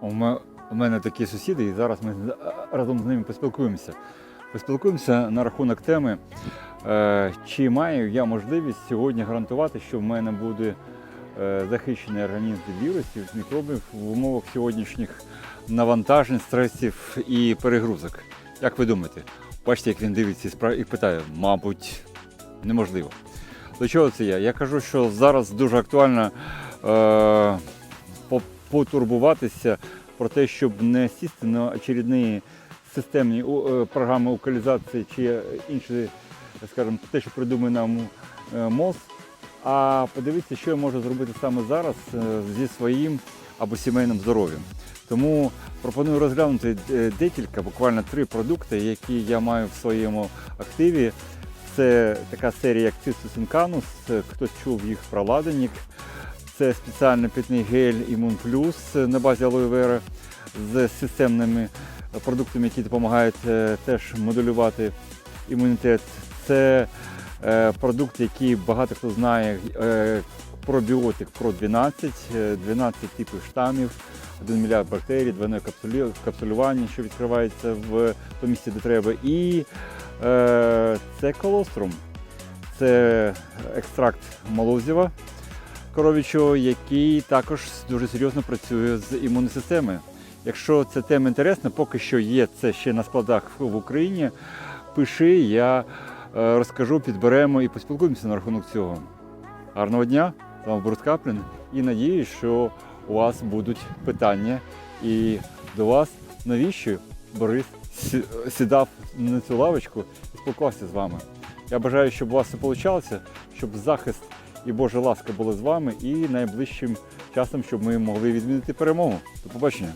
У мене такі сусіди, і зараз ми разом з ними поспілкуємося. Поспілкуємося на рахунок теми, е, чи маю я можливість сьогодні гарантувати, що в мене буде е, захищений організм від вірусів, мікробів в умовах сьогоднішніх навантажень, стресів і перегрузок. Як ви думаєте? Бачите, як він дивиться і питає, мабуть, неможливо. До чого це я? Я кажу, що зараз дуже актуально е, по- потурбуватися про те, щоб не сісти на очередні системні е, програми локалізації чи інші, скажімо, те, що придумає нам е, МОЗ, а подивитися, що я можу зробити саме зараз е, зі своїм або сімейним здоров'ям. Тому пропоную розглянути декілька, буквально три продукти, які я маю в своєму активі. Це така серія, як Цистус Інканус, хтось чув їх про ладанік. Це спеціальний питний гель Імун Плюс на базі алоє вера з системними продуктами, які допомагають е, теж моделювати імунітет. Це е, продукт, який багато хто знає, е, пробіотик про 12, е, 12 типів штамів, 1 мільярд бактерій, двойне капсулювання, що відкривається в тому місці, де треба. І це колострум. Це екстракт молозива коров'ячого, який також дуже серйозно працює з імунною системою. Якщо ця тема інтересна, поки що є це ще на складах в Україні. Пиши, я е, розкажу, підберемо і поспілкуємося на рахунок цього. Гарного дня! З вами Борис Каплін і надіюсь, що у вас будуть питання. І до вас навіщо Борис сідав на цю лавочку і спілкувався з вами. Я бажаю, щоб у вас все вийшло, щоб захист і Божа ласка була з вами, і найближчим часом, щоб ми могли відмінити перемогу. До побачення.